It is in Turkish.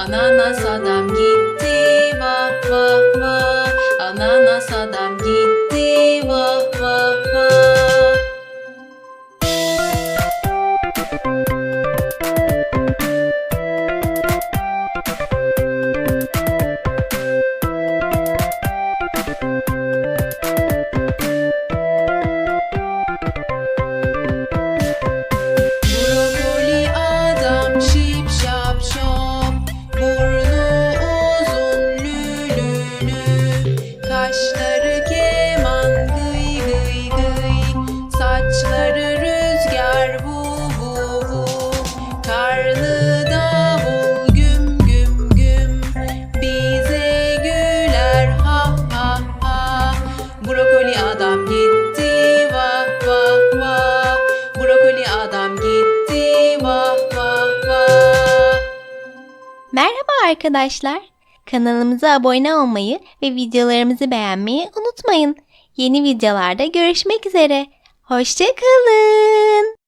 Ananas adam gitti Kaşları keman gıy gıy gıy. Saçları rüzgar vu vu vu Karnı davul güm güm güm. Bize güler ha ha ha. Brokoli adam gitti vah vah vah. Brokoli adam gitti vah vah vah. Merhaba arkadaşlar. Kanalımıza abone olmayı ve videolarımızı beğenmeyi unutmayın. Yeni videolarda görüşmek üzere. Hoşçakalın.